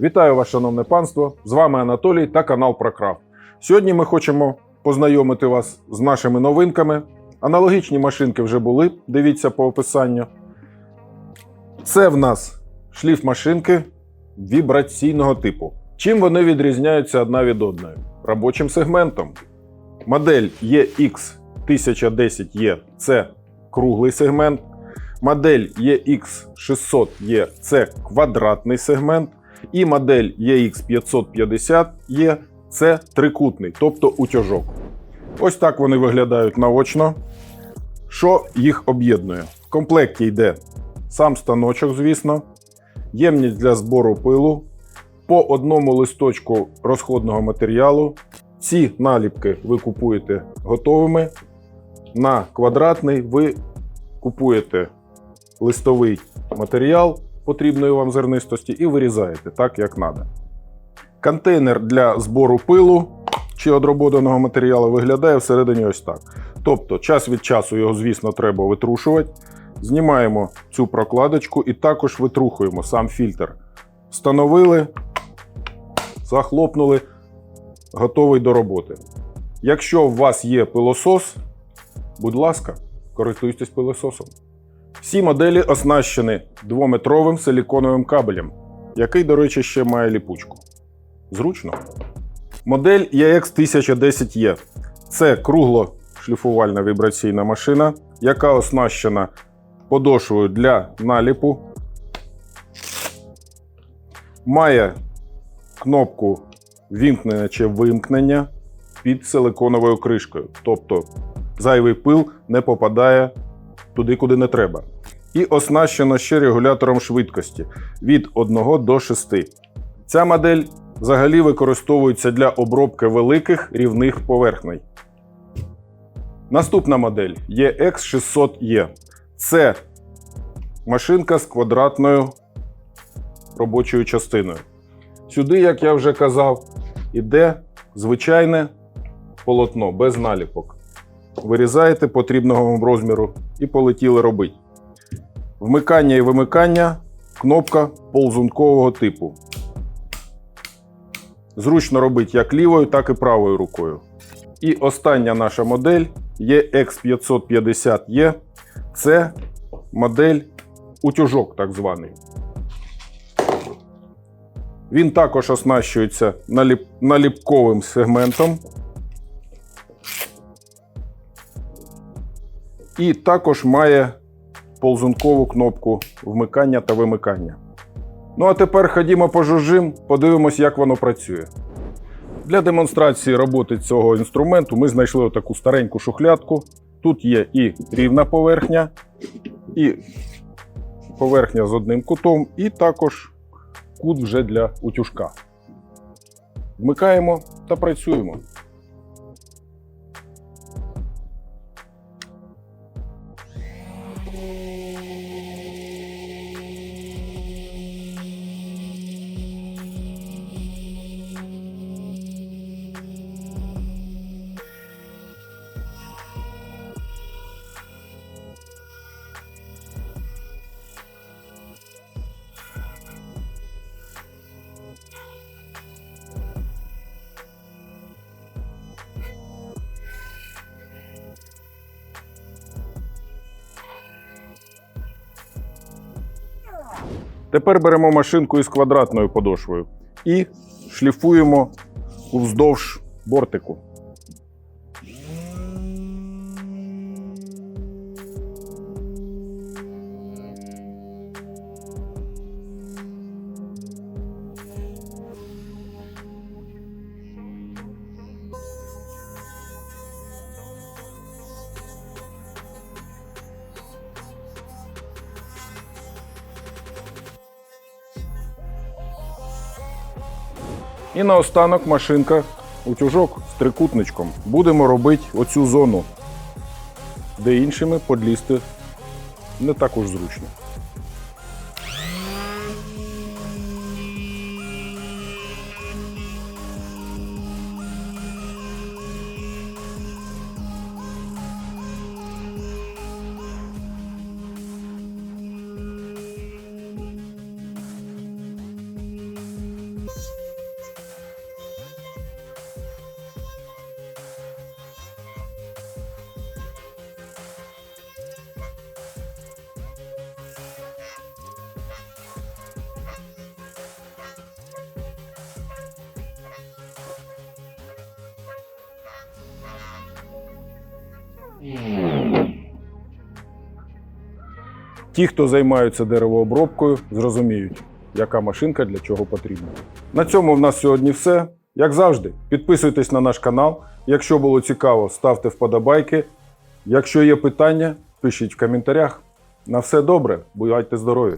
Вітаю вас, шановне панство! З вами Анатолій та канал Прокрафт. Сьогодні ми хочемо познайомити вас з нашими новинками. Аналогічні машинки вже були, дивіться по описанню. Це в нас шліф машинки вібраційного типу. Чим вони відрізняються одна від одної? Робочим сегментом. Модель EX1010E це круглий сегмент. Модель EX600E це квадратний сегмент. І модель EX550E це трикутний, тобто утяжок. Ось так вони виглядають наочно. Що їх об'єднує? В комплекті йде сам станочок, звісно, ємність для збору пилу, по одному листочку розходного матеріалу. Ці наліпки ви купуєте готовими. На квадратний ви купуєте листовий матеріал потрібної вам зернистості і вирізаєте так, як треба. Контейнер для збору пилу чи одроботаного матеріалу виглядає всередині ось так. Тобто, час від часу його, звісно, треба витрушувати. Знімаємо цю прокладочку і також витрухуємо сам фільтр. Встановили, захлопнули, готовий до роботи. Якщо у вас є пилосос, будь ласка, користуйтесь пилососом. Всі моделі оснащені двометровим силіконовим кабелем, який, до речі, ще має ліпучку. Зручно. Модель EX1010E це круглошліфувальна вібраційна машина, яка оснащена подошвою для наліпу. Має кнопку вімкнення чи вимкнення під силиконовою кришкою. Тобто зайвий пил не попадає туди, куди не треба. І оснащено ще регулятором швидкості від 1 до 6. Ця модель взагалі використовується для обробки великих рівних поверхней. Наступна модель EX600E. Це машинка з квадратною робочою частиною. Сюди, як я вже казав, іде звичайне полотно без наліпок. Вирізаєте потрібного вам розміру і полетіли робити. Вмикання і вимикання кнопка ползункового типу. Зручно робити як лівою, так і правою рукою. І остання наша модель EX550E. Це модель утюжок, так званий. Він також оснащується наліп... наліпковим сегментом. І також має ползункову кнопку вмикання та вимикання. Ну а тепер ходімо по пожужжим, подивимось, як воно працює. Для демонстрації роботи цього інструменту ми знайшли таку стареньку шухлядку. Тут є і рівна поверхня, і поверхня з одним кутом, і також кут вже для утюжка. Вмикаємо та працюємо. Тепер беремо машинку із квадратною подошвою і шліфуємо уздовж бортику. І наостанок машинка утюжок з трикутничком. Будемо робити оцю зону, де іншими подлізти не так уж зручно. Ті, хто займаються деревообробкою, зрозуміють, яка машинка для чого потрібна. На цьому в нас сьогодні все. Як завжди, підписуйтесь на наш канал. Якщо було цікаво, ставте вподобайки. Якщо є питання, пишіть в коментарях. На все добре, бувайте здорові!